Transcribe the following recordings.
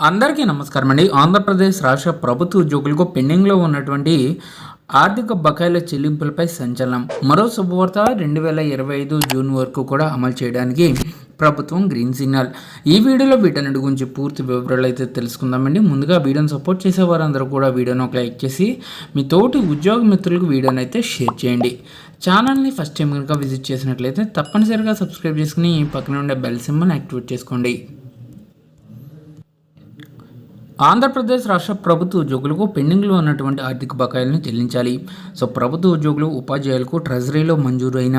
అందరికీ నమస్కారం అండి. ఆంధ్రప్రదేశ్ రాష్ట్ర ప్రభుత్వ ఉద్యోగులకు పెండింగ్లో ఉన్నటువంటి ఆర్థిక బకాయిల చెల్లింపులపై సంచలనం. మరో శుభవార్త రెండు వేల ఇరవై ఐదు జూన్ వరకు కూడా అమలు చేయడానికి ప్రభుత్వం గ్రీన్ సిగ్నల్. ఈ వీడియోలో వీటన్నిటి గురించి పూర్తి వివరాలు అయితే తెలుసుకుందామండి. ముందుగా వీడియోని సపోర్ట్ చేసే వారందరూ కూడా వీడియోని ఒక లైక్ చేసి మీ తోటి ఉద్యోగ మిత్రులకు వీడియోని అయితే షేర్ చేయండి. ఛానల్ని ఫస్ట్ టైం కనుక విజిట్ చేసినట్లయితే తప్పనిసరిగా సబ్స్క్రైబ్ చేసుకుని పక్కన ఉండే బెల్ సింబల్ యాక్టివేట్ చేసుకోండి. ఆంధ్రప్రదేశ్ రాష్ట్ర ప్రభుత్వ ఉద్యోగులకు పెండింగ్లో ఉన్నటువంటి ఆర్థిక బకాయిలను చెల్లించాలి. సో ప్రభుత్వ ఉద్యోగులు ఉపాధ్యాయులకు ట్రెజరీలో మంజూరు అయిన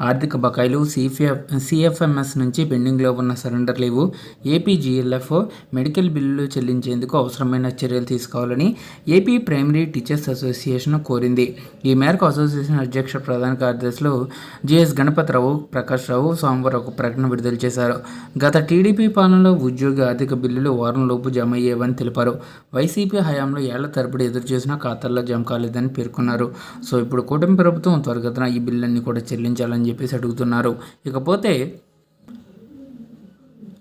ఆర్థిక బకాయిలు సిఫిఎఫ్ సిఎఫ్ఎంఎస్ నుంచి పెండింగ్లో ఉన్న సరెండర్ లేవు ఏపీజీఎల్ఎఫ్ మెడికల్ బిల్లులు చెల్లించేందుకు అవసరమైన చర్యలు తీసుకోవాలని ఏపీ ప్రైమరీ టీచర్స్ అసోసియేషన్ కోరింది. ఈ మేరకు అసోసియేషన్ అధ్యక్ష ప్రధాన కార్యదర్శులు జిఎస్ గణపతిరావు ప్రకాష్ రావు సోమవారం ఒక ప్రకటన విడుదల చేశారు. గత టీడీపీ పాలనలో ఉద్యోగి ఆర్థిక బిల్లులు వారంలోపు జమ అయ్యేవని చేశారని తెలిపారు. వైసీపీ హయాంలో ఏళ్ళ తరబడి ఎదురు చేసినా ఖాతాల్లో జమ కాలేదని పేర్కొన్నారు. సో ఇప్పుడు కూటమి ప్రభుత్వం త్వరగతిన ఈ బిల్లులన్నీ కూడా చెల్లించాలని చెప్పేసి అడుగుతున్నారు. ఇకపోతే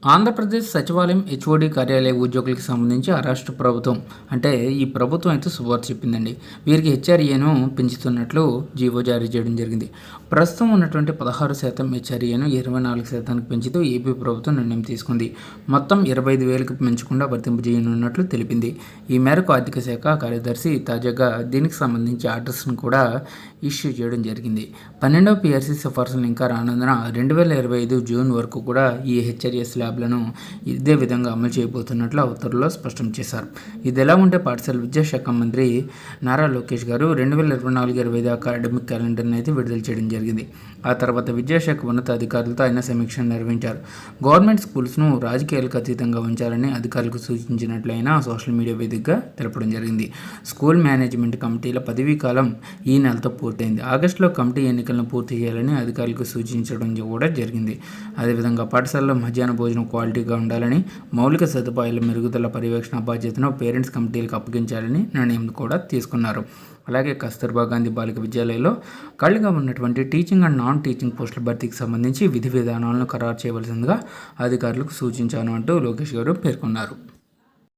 ఆంధ్రప్రదేశ్ సచివాలయం హెచ్ఓడి కార్యాలయ ఉద్యోగులకు సంబంధించి ఆ రాష్ట్ర ప్రభుత్వం అంటే ఈ ప్రభుత్వం అయితే శుభవార్త చెప్పిందండి. వీరికి హెచ్ఆర్ఏను పెంచుతున్నట్లు జీవో జారీ చేయడం జరిగింది. ప్రస్తుతం ఉన్నటువంటి పదహారు శాతం హెచ్ఆర్ఏను ఇరవై నాలుగు శాతానికి పెంచుతూ ఏపీ ప్రభుత్వం నిర్ణయం తీసుకుంది. మొత్తం ఇరవై ఐదు వేలకు పెంచకుండా వర్తింపజేయనున్నట్లు తెలిపింది. ఈ మేరకు ఆర్థిక శాఖ కార్యదర్శి తాజాగా దీనికి సంబంధించి ఆర్డర్స్ను కూడా ఇష్యూ చేయడం జరిగింది. పన్నెండవ పిఆర్సీ సిఫార్సులు ఇంకా రానందున రెండు వేల ఇరవై ఐదు జూన్ వరకు కూడా ఈ హెచ్ఆర్ఎస్ ల్యాబ్లను ఇదే విధంగా అమలు చేయబోతున్నట్లు ఉత్తర్వుల్లో స్పష్టం చేశారు. ఇది ఎలా ఉంటే పాఠశాల విద్యాశాఖ మంత్రి నారా లోకేష్ గారు రెండు వేల ఇరవై నాలుగు ఇరవై ఐదు అకాడమిక్ క్యాలెండర్ని అయితే విడుదల చేయడం జరిగింది. ఆ తర్వాత విద్యాశాఖ ఉన్నత అధికారులతో ఆయన సమీక్ష నిర్వహించారు. గవర్నమెంట్ స్కూల్స్ను రాజకీయాలకు అతీతంగా ఉంచాలని అధికారులకు సూచించినట్లు ఆయన సోషల్ మీడియా వేదికగా తెలపడం జరిగింది. స్కూల్ మేనేజ్మెంట్ కమిటీల పదవీ కాలం ఈ నెలతో పూర్తయింది. ఆగస్టులో కమిటీ ఎన్నికలను పూర్తి చేయాలని అధికారులకు సూచించడం కూడా జరిగింది. అదేవిధంగా పాఠశాలలో మధ్యాహ్న భోజనం భోజనం క్వాలిటీగా ఉండాలని మౌలిక సదుపాయాల మెరుగుదల పర్యవేక్షణ బాధ్యతను పేరెంట్స్ కమిటీలకు అప్పగించాలని నిర్ణయం కూడా తీసుకున్నారు. అలాగే కస్తూర్బా గాంధీ బాలిక విద్యాలయంలో ఖాళీగా ఉన్నటువంటి టీచింగ్ అండ్ నాన్ టీచింగ్ పోస్టుల భర్తీకి సంబంధించి విధి విధానాలను ఖరారు చేయవలసిందిగా అధికారులకు సూచించాను అంటూ లోకేష్ గారు పేర్కొన్నారు.